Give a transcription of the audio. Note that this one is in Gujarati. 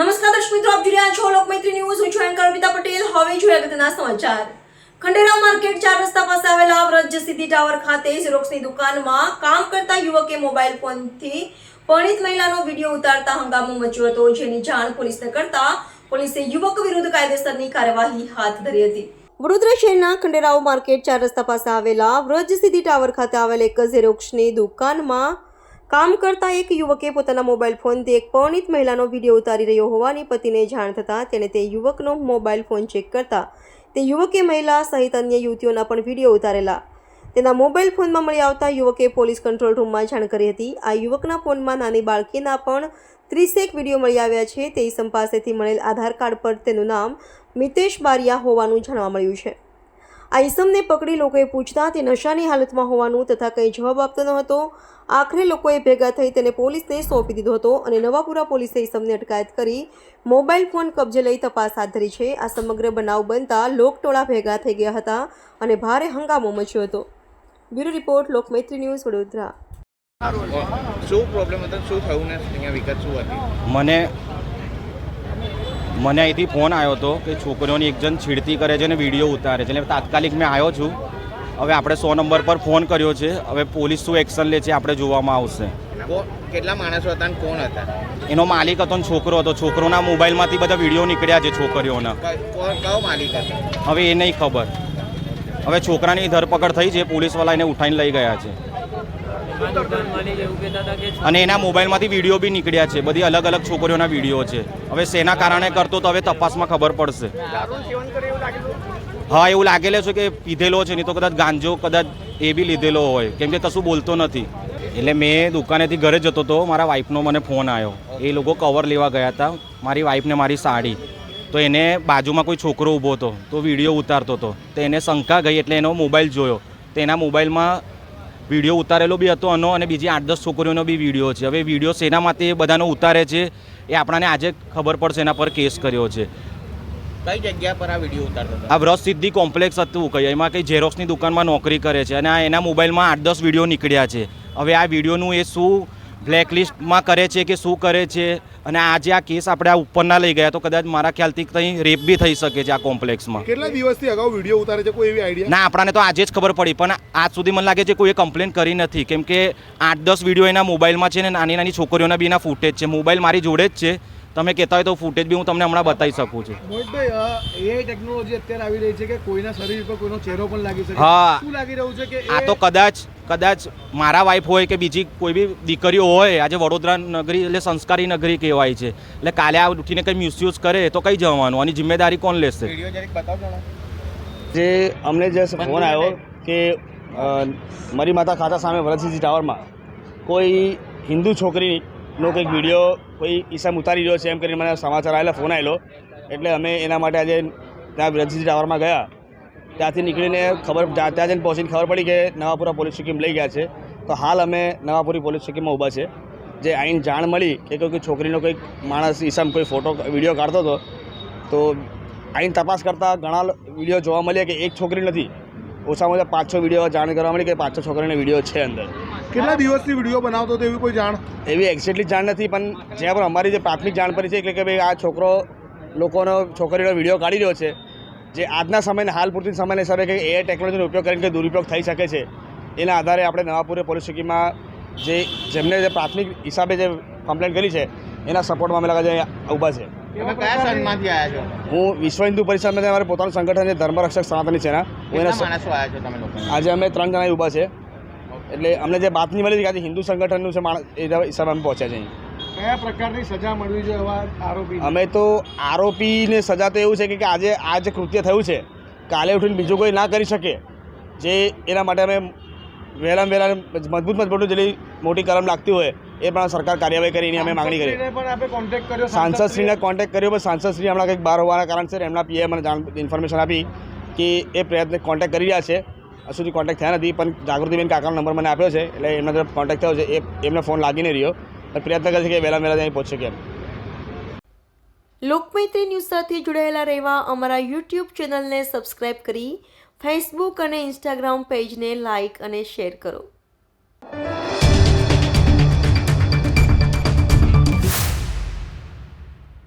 નમસ્કાર દર્શક મિત્રો, આપ જોઈ રહ્યા છો લોકમૈત્રી ન્યૂઝ. હું છું એન્કર અર્પિતા પટેલ. હવે જોઈએ અગત્યના સમાચાર. ખંડેરાવ માર્કેટ ચાર રસ્તા પાસે આવેલા વ્રજ સિદ્ધિ ટાવર ખાતે ઝેરોક્સની દુકાનમાં કામ કરતા યુવકે મોબાઈલ ફોનથી પરણિત મહિલાનો વીડિયો ઉતારતા હંગામો મચ્યો હતો, જેની જાણ પોલીસને કરતા પોલીસે યુવક વિરુદ્ધ કાયદેસરની કાર્યવાહી હાથ ધરી હતી. વડોદરા શહેરના ખંડેરાવ માર્કેટ ચાર રસ્તા પાસે આવેલા વ્રજ સિદ્ધિ ટાવર ખાતે આવેલ એક ઝેરોક્ષની દુકાનમાં કામ કરતા એક યુવકે પોતાના મોબાઈલ ફોનથી એક પરણિત મહિલાનો વીડિયો ઉતારી રહ્યો હોવાની પતિને જાણ થતાં તેણે તે યુવકનો મોબાઈલ ફોન ચેક કરતા તે યુવકે મહિલા સહિત અન્ય યુવતીઓના પણ વીડિયો ઉતારેલા. તેના મોબાઈલ ફોનમાં મળી આવતા યુવકે પોલીસ કંટ્રોલ રૂમમાં જાણ કરી હતી. આ યુવકના ફોનમાં નાની બાળકીના પણ ત્રીસેક વીડિયો મળી આવ્યા છે. તે ઇસમ પાસેથી મળેલ આધાર કાર્ડ પર તેનું નામ મિતેશ બારિયા હોવાનું જાણવા મળ્યું છે. આ ઈસમને પકડી લોકોએ પૂછતા તે નશાની હાલતમાં હોવાનું તથા કંઈ જવાબ આપતો ન હતો. આખરે લોકોએ ભેગા થઈ તેને પોલીસને સોંપી દીધો હતો અને નવાપુરા પોલીસે ઈસમને અટકાયત કરી મોબાઈલ ફોન કબજે લઈ તપાસ હાથ ધરી છે. આ સમગ્ર બનાવ બનતા લોકટોળા ભેગા થઈ ગયા હતા અને ભારે હંગામો મચ્યો હતો. Bureau report Lokmaitri news Vadodara. શું પ્રોબ્લેમ હતો? શું થયું ને? અહીંયા વિગત શું હતી? મને મને અહીંથી ફોન આવ્યો હતો કે છોકરીઓની એક જણ છેડતી કરે છે અને વીડિયો ઉતારે છે. એટલે તાત્કાલિક મેં આવ્યો છું. હવે આપણે સો નંબર પર ફોન કર્યો છે. હવે પોલીસ શું એક્શન લે છે આપણે જોવામાં આવશે. કેટલા માણસો હતા ને કોણ હતા? એનો માલિક હતો ને છોકરો હતો. છોકરોના મોબાઈલમાંથી બધા વીડિયો નીકળ્યા છે છોકરીઓના. કયો માલિક હતો? હવે એ નહીં ખબર. હવે છોકરાની ધરપકડ થઈ છે પોલીસવાળા એને ઉઠાઈને લઈ ગયા છે. અને એના મોબાઈલમાંથી વીડિયો બી નીકળ્યા છે, બધી અલગ અલગ છોકરીઓના વીડિયો છે. હવે શેના કારણે કરતો તો હવે તપાસમાં ખબર પડશે. હા, એવું લાગેલો છે કે પીધેલો છે, નહીં તો કદાચ ગાંજો, કદાચ એ બી લીધેલો હોય. કેમ કે કશું બોલતો નથી. એટલે મેં દુકાનેથી ઘરે જતો હતો મારા વાઈફનો મને ફોન આવ્યો એ લોકો કવર લેવા ગયા હતા. મારી વાઈફને મારી સાડી. તો એને બાજુમાં કોઈ છોકરો ઊભો હતો તો વીડિયો ઉતારતો હતો. તો એને શંકા ગઈ એટલે એનો મોબાઈલ જોયો. તો એના મોબાઈલમાં વીડિયો ઉતારેલો બી હતો એનો અને બીજી આઠ દસ છોકરીઓનો બી વીડિયો છે. હવે વીડિયો શેના માટે એ બધાનો ઉતારે છે એ આપણાને આજે ખબર પડશે એના પર કેસ કર્યો છે. કઈ જગ્યા પર આ વીડિયો ઉતારતો આ વ્રત સિદ્ધિ કોમ્પ્લેક્સ હતું કઈ એમાં કંઈ ઝેરોક્સની દુકાનમાં નોકરી કરે છે અને આ એના મોબાઈલમાં આઠ દસ વીડિયો નીકળ્યા છે. હવે આ વિડીયોનું એ શું બ્લેકલિસ્ટમાં કરે છે કે શું કરે છે? અને આજે આ કેસ આપણે આ ઉપરના લઈ ગયા તો કદાચ મારા ખ્યાલથી કંઈ રેપ બી થઈ શકે છે આ કોમ્પ્લેક્સમાં. કેટલા દિવસથી અગાઉ વીડિયો ઉતારે છે? કોઈ એવી આઈડિયા ના આપણને તો આજે જ ખબર પડી પણ આજ સુધી મને લાગે છે કોઈએ કમ્પ્લેન કરી નથી. કેમ કે આઠ દસ વીડિયો એના મોબાઈલમાં છે ને નાની નાની છોકરીઓના બી એના ફૂટેજ છે. મોબાઈલ મારી જોડે જ છે. તમે કહેતા હોય તો ફૂટેજ બી હું તમને હમણાં બતાવી શકું છું. એઆઈ ટેકનોલોજી અત્યારે આવી રહી છે કે કોઈના શરીર પર કોઈનો ચહેરો પણ લાગી શકે. હા. શું લાગી રહ્યું છે કે આ તો કદાચ કદાચ મારા વાઈફ હોય કે બીજી કોઈ બી દીકરીઓ હોય આજે વડોદરા નગરી એટલે સંસ્કારી નગરી કહેવાય છે. એટલે કાલે આ ઉઠીને કંઈ મિસયુઝ કરે તો કઈ જવાનું આની જિમ્મેદારી કોણ લેશે? જે અમને જે ફોન આવ્યો કે મરી માતા ખાતા સામે વરદસિંહજી ટાવરમાં કોઈ હિન્દુ છોકરીનો કંઈક વીડિયો કોઈ ઈસામ ઉતારી રહ્યો છે એમ કરીને મને સમાચાર આવેલા ફોન આવેલો. એટલે અમે એના માટે આજે ત્યાં વરદસિંહજી ટાવરમાં ગયા. ત્યાંથી નીકળીને ખબર ત્યાં જઈને પહોંચીને ખબર પડી કે નવાપુરા પોલીસ ચોકીમાં લઈ ગયા છે. તો હાલ અમે નવાપુરી પોલીસ ચોકીમાં ઊભા છે. જે આઈને જાણ મળી કે કોઈ કોઈ છોકરીનો કોઈક માણસ ઈસામ કોઈ ફોટો વીડિયો કાઢતો હતો તો આઈને તપાસ કરતાં ઘણા વીડિયો જોવા મળ્યા કે એક છોકરી નથી. ઓછામાં ઓછા પાંચ છ વીડિયો જાણ કરવા મળી કે પાંચ છ છોકરીના વીડિયો છે અંદર. કેટલા દિવસથી વીડિયો બનાવતો હતો એવી કોઈ જાણ? એવી એક્ઝેક્ટલી જાણ નથી પણ જ્યાં પણ અમારી જે પ્રાથમિક જાણ પડી છે એટલે કે ભાઈ આ છોકરો લોકોનો છોકરીનો વીડિયો કાઢી રહ્યો છે જે આજના સમયને હાલ પૂરતી સમયને હિસાબે કે એ ટેકનોલોજીનો ઉપયોગ કરીને કે દુરુપયોગ થઈ શકે છે એના આધારે આપણે નવાપુરે પોલીસ ચોકીમાં જે જેમને જે પ્રાથમિક હિસાબે જે કમ્પ્લેન કરી છે એના સપોર્ટમાં અમે લગા જે ઊભા છે. હું વિશ્વ હિન્દુ પરિષદમાંથી અમારે પોતાનું સંગઠન છે ધર્મરક્ષક સનાતની સેના. હું એના છો લોકો આજે અમે ત્રણ જણા ઊભા છે. એટલે અમને જે બાતમી મળી હતી કે આજે હિન્દુ સંગઠનનું છે માણસ એ હિસાબે અમે પહોંચ્યા છે અહીં. કયા પ્રકારની સજા મળવી જોઈએ એવા આરોપી અમે તો આરોપીને સજા તો એવું છે કે આજે આ જે કૃત્ય થયું છે. કાલે ઉઠીને બીજું કોઈ ના કરી શકે. જે એના માટે અમે વહેલામાં વહેલા મજબૂત મજબૂત જેટલી મોટી કલમ લાગતી હોય એ પણ સરકાર કાર્યવાહી કરીને અમે માગણી કરી. સાંસદશ્રીને કોન્ટેક્ટ કર્યો સાંસદશ્રીને કોન્ટેક્ટ કર્યો પણ સાંસદશ્રી હમણાં કંઈક બહાર હોવાના કારણસર એમના પીએ મને જાણ ઇન્ફોર્મેશન આપી કે એ પ્રયત્ન કોન્ટેક્ટ કરી રહ્યા છે. હજુ સુધી કોન્ટેક્ટ થયા નથી પણ જાગૃતિબેન કાકાનો નંબર મને આપ્યો છે એટલે એમના તરફ કોન્ટેક્ટ થયો છે. એ એમને ફોન લાગી નહીં રહ્યો. પ્રયત્ન કરશે કે વહેલા વહેલા ત્યાં પહોંચી કેમ લોકમૈત્રી ન્યૂઝ સાથે જોડાયેલા રહેવા અમારા યુટ્યુબ ચેનલને સબસ્ક્રાઇબ કરી ફેસબુક અને ઇન્સ્ટાગ્રામ પેજને લાઇક અને શેર કરો.